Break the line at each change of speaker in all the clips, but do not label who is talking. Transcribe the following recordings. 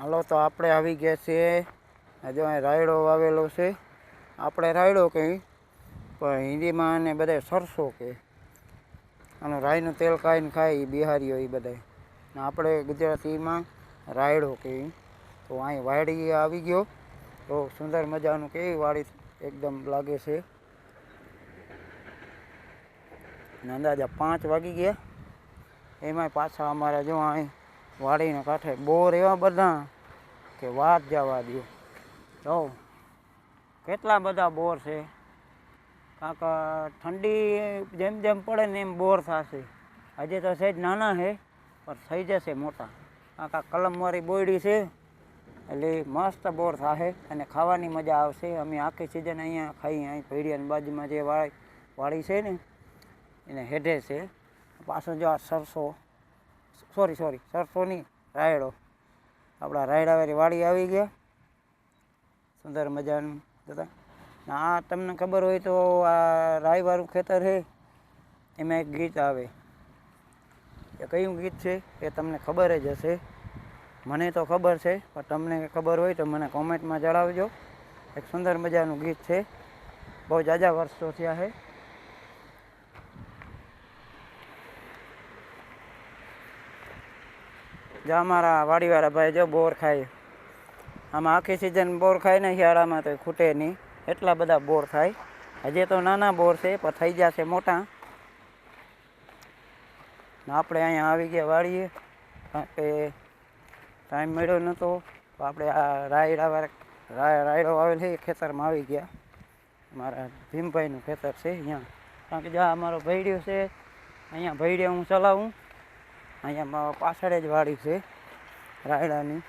હાલો તો આપણે આવી ગયા છીએ. હજુ અહીં રાયડો વાવેલો છે. આપણે રાયડો કહી પણ હિન્દીમાં અને બધા સરસો કે. અને રાયનું તેલ ખાઈને ખાય એ બિહારીઓ એ બધા ને આપણે ગુજરાતીમાં રાયડો કહી તો અહીં વાડી આવી ગયો. તો સુંદર મજાનું કેવી વાડી એકદમ લાગે છે. અંદાજા પાંચ વાગી ગયા. એમાંય પાછા અમારા જો અહીં વાડીને કાંઠે બોર એવા બધા કે વાત જવા દો. જો, કેટલા બધા બોર છે? કાંક ઠંડી જેમ જેમ પડે ને એમ બોર થશે. હજી તો સહેજ નાના છે, પણ થઈ જશે મોટા. કાંક કલમવાળી બોયડી છે, એટલે મસ્ત બોર થશે અને ખાવાની મજા આવશે. અમે આખી સિઝન અહીંયા ખાઈએ, અહીં ભેડિયાની બાજુમાં જે વાળી વાડી છે ને, એને હેઠે છે. પાછો જો આ સરસો સોરી સોરી, સરસોની રાયડો. આપણા રાયડાવાળી વાડી આવી ગયા. સુંદર મજાનું જતા આ તમને ખબર હોય તો આ રાયવાળું ખેતર છે એમાં એક ગીત આવે. એ કયું ગીત છે એ તમને ખબર જ હશે. મને તો ખબર છે, પણ તમને ખબર હોય તો મને કોમેન્ટમાં જણાવજો. એક સુંદર મજાનું ગીત છે. બહુ જાજા વર્ષો થયા છે જો અમારા વાડીવાળા ભાઈ જો બોર ખાય. આમાં આખી સિઝન બોર ખાય ને શિયાળામાં તો ખૂટે નહીં. એટલા બધા બોર થાય. હજી તો નાના બોર છે, પણ થઈ જશે મોટા. આપણે અહીંયા આવી ગયા વાળીએ કે ટાઈમ મળ્યો નહોતો. તો આપણે આ રાયડા રાયડો આવેલ છે એ ખેતરમાં આવી ગયા. મારા ભીમભાઈનું ખેતર છે અહીંયા. કારણ કે જ્યાં અમારો ભૈડિયો છે, અહીંયા ભૈડિયો હું ચલાવું. અહીંયા પાછળ જ વાડી છે, રાયડાની.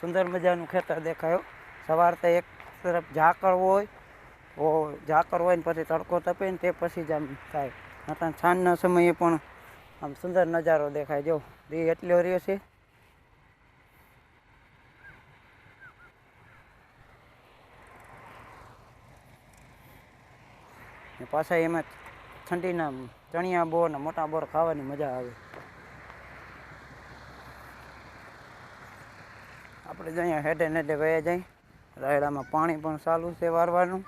સુંદર મજાનું ખેતર દેખાયો સવાર તો એક તરફ ઝાકળ હોય ઝાકળ હોય ને પછી તડકો તપે ને તે પછી જ આમ થાય. નતા સાંજના સમયે પણ આમ સુંદર નજારો દેખાય. જો, દી એટલો રહ્યો છે. પાછા એમાં ઠંડીના ચણિયા બોર ને મોટા બોર ખાવાની મજા આવે. આપણે જઈએ હેઠે નેઠે વયા જાય. રાયડામાં પાણી પણ ચાલુ છે વારવાનું.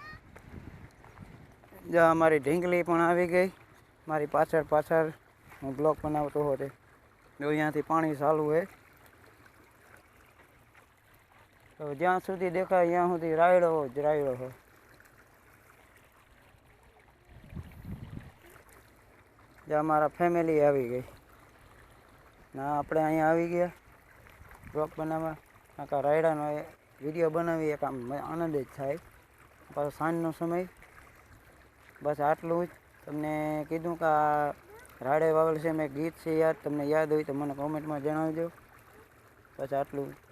જ્યાં અમારી ઢીંગલી પણ આવી ગઈ. મારી પાછળ પાછળ હું બ્લોક બનાવતો હતો જો અહીંયાથી પાણી ચાલુ છે તો જ્યાં સુધી દેખાય ત્યાં સુધી રાયડો જ રાયડો હોય. જે અમારા ફેમિલી આવી ગઈ. ના આપણે અહીંયા આવી ગયા. બ્લોક બનાવવા. આખા રાયડાનો વીડિયો બનાવી એક આમ આનંદ જ થાય. પાછો સાંજનો સમય. બસ આટલું જ. તમને કીધું કે આ રાયડે વાવેલ છે મેં ગીત છે યાદ. તમને યાદ હોય તો મને કોમેન્ટમાં જણાવજો. બસ આટલું